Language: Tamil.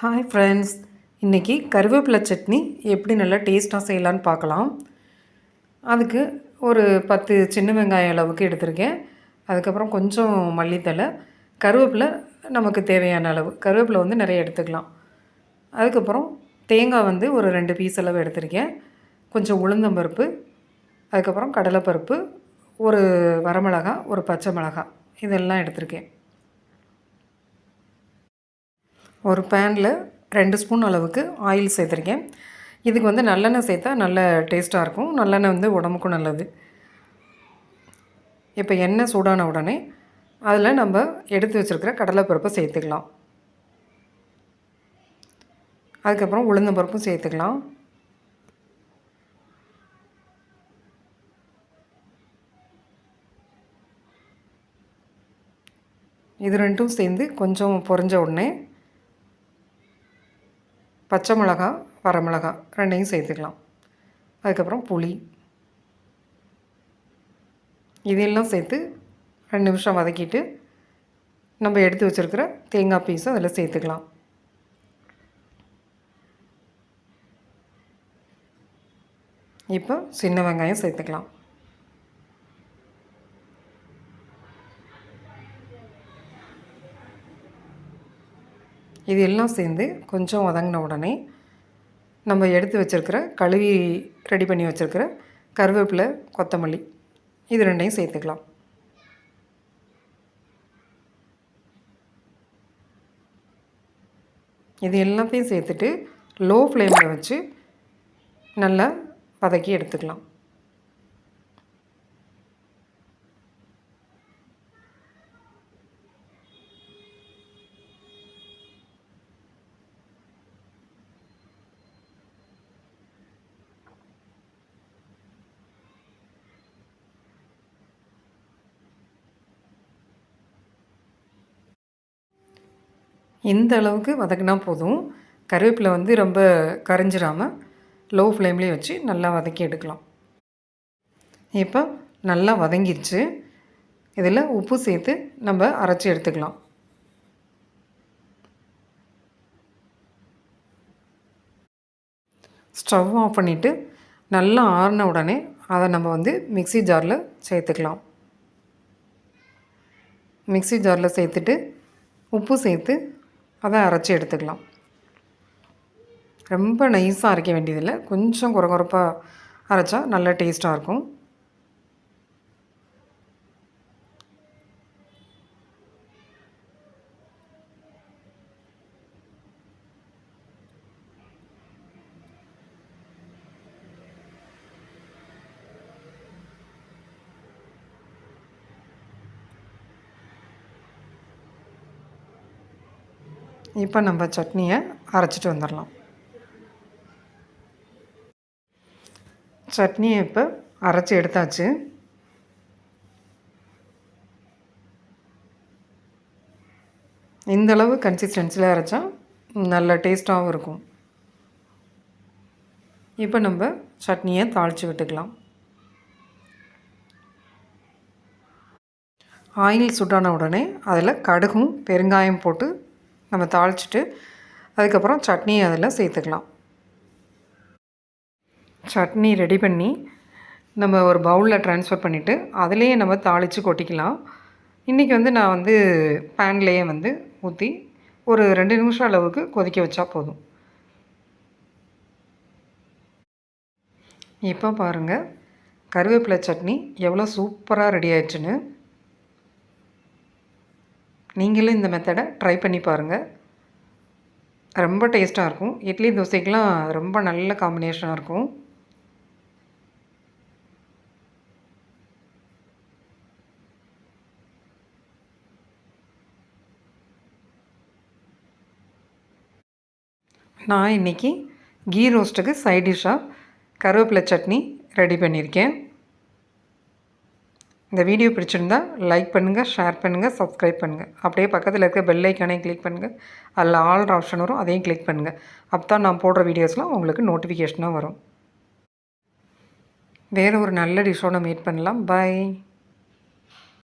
ஹாய் ஃப்ரெண்ட்ஸ் இன்றைக்கி கருவேப்பிலை சட்னி எப்படி நல்லா டேஸ்ட்டாக செய்யலான்னு பார்க்கலாம். அதுக்கு ஒரு பத்து சின்ன வெங்காயம் அளவுக்கு எடுத்திருக்கேன். அதுக்கப்புறம் கொஞ்சம் மல்லித்தலை கருவேப்பிலை நமக்கு தேவையான அளவு. கருவேப்பிலை வந்து நிறைய எடுத்துக்கலாம். அதுக்கப்புறம் தேங்காய் வந்து ஒரு ரெண்டு பீஸ் அளவு எடுத்திருக்கேன். கொஞ்சம் உளுந்தம்பருப்பு அதுக்கப்புறம் கடலைப்பருப்பு. ஒரு வரமிளகா ஒரு பச்சை மிளகா. இதெல்லாம் எடுத்திருக்கேன். ஒரு பேனில் ரெண்டு ஸ்பூன் அளவுக்கு ஆயில் சேர்த்துருக்கேன். இதுக்கு வந்து நல்லெண்ணெய் சேர்த்தா நல்ல டேஸ்ட்டாக இருக்கும். நல்லெண்ணெய் வந்து உடம்புக்கும் நல்லது. இப்போ எண்ணெய் சூடான உடனே அதில் நம்ம எடுத்து வச்சுருக்கிற கடலைப்பருப்பை சேர்த்துக்கலாம். அதுக்கப்புறம் உளுந்த பருப்பும் சேர்த்துக்கலாம். இது ரெண்டும் சேர்ந்து கொஞ்சம் பொறிஞ்ச உடனே பச்சை மிளகா வரமிளகா ரெண்டையும் சேர்த்துக்கலாம். அதுக்கப்புறம் புளி. இதெல்லாம் சேர்த்து ரெண்டு நிமிஷம் வதக்கிட்டு நம்ம எடுத்து வச்சுருக்கிற தேங்காய் பீஸும் அதில் சேர்த்துக்கலாம். இப்போ சின்ன வெங்காயம் சேர்த்துக்கலாம். இது எல்லாம் சேர்ந்து கொஞ்சம் வதங்கின உடனே நம்ம எடுத்து வச்சுருக்கிற கழுவி ரெடி பண்ணி வச்சுருக்கிற கருவேப்பிலை கொத்தமல்லி இது ரெண்டையும் சேர்த்துக்கலாம். இது எல்லாத்தையும் சேர்த்துட்டு லோ ஃப்ளேமில் வச்சு நல்லா வதக்கி எடுத்துக்கலாம். இந்த அளவுக்கு வதக்கினா போதும். கருவேப்பிலை வந்து ரொம்ப கரைஞ்சிடாமல் லோ ஃப்ளேம்லேயே வச்சு நல்லா வதக்கி எடுக்கலாம். இப்போ நல்லா வதங்கிடுச்சு. இதில் உப்பு சேர்த்து நம்ம அரைச்சி எடுத்துக்கலாம். ஸ்டவ் ஆஃப் பண்ணிவிட்டு நல்லா ஆறின உடனே அதை நம்ம வந்து மிக்சி ஜாரில் சேர்த்துக்கலாம். மிக்சி ஜாரில் சேர்த்துட்டு உப்பு சேர்த்து அதை அரைச்சி எடுத்துக்கலாம். ரொம்ப நைஸாக அரைக்க வேண்டியதில்லை. கொஞ்சம் குறகுறப்பாக அரைச்சா நல்ல டேஸ்ட்டாக இருக்கும். இப்போ நம்ம சட்னியை அரைச்சிட்டு வந்துடலாம். சட்னியை இப்போ அரைச்சி எடுத்தாச்சு. இந்தளவு கன்சிஸ்டன்சியில் அரைச்சா நல்ல டேஸ்ட்டாகவும் இருக்கும். இப்போ நம்ம சட்னியை தாளித்து விட்டுக்கலாம். ஆயில் சுட்டான உடனே அதில் கடுகும் பெருங்காயம் போட்டு நம்ம தாளிச்சிட்டு அதுக்கப்புறம் சட்னி அதில் சேர்த்துக்கலாம். சட்னி ரெடி பண்ணி நம்ம ஒரு பவுலில் ட்ரான்ஸ்ஃபர் பண்ணிவிட்டு அதிலேயே நம்ம தாளித்து கொட்டிக்கலாம். இன்றைக்கி வந்து நான் வந்து பேன்லேயே வந்து ஊற்றி ஒரு ரெண்டு நிமிஷம் அளவுக்கு கொதிக்க வச்சா போதும். இப்போ பாருங்கள் கருவேப்பிலை சட்னி எவ்வளோ சூப்பராக ரெடி ஆயிடுச்சுன்னு. நீங்களும் இந்த மெத்தடை ட்ரை பண்ணி பாருங்கள் ரொம்ப டேஸ்ட்டாக இருக்கும். இட்லி தோசைக்கெலாம் ரொம்ப நல்ல காம்பினேஷனாக இருக்கும். நான் இன்றைக்கி கீ ரோஸ்ட்டுக்கு சைட் டிஷ்ஷாக கருவேப்பிலை சட்னி ரெடி பண்ணியிருக்கேன். இந்த வீடியோ பிடிச்சிருந்தா லைக் பண்ணுங்கள் ஷேர் பண்ணுங்கள் சப்ஸ்கிரைப் பண்ணுங்கள் அப்படியே பக்கத்தில் இருக்க பெல் ஐக்கானையும் கிளிக் பண்ணுங்கள் அதில் ஆல் ஆப்ஷன் வரும் அதையும் கிளிக் பண்ணுங்கள் அப்போ தான் நான் போடுற வீடியோஸ்லாம் உங்களுக்கு நோட்டிஃபிகேஷனாக வரும். வேறு ஒரு நல்ல டிஷ்ஷோட மீட் பண்ணலாம். பாய்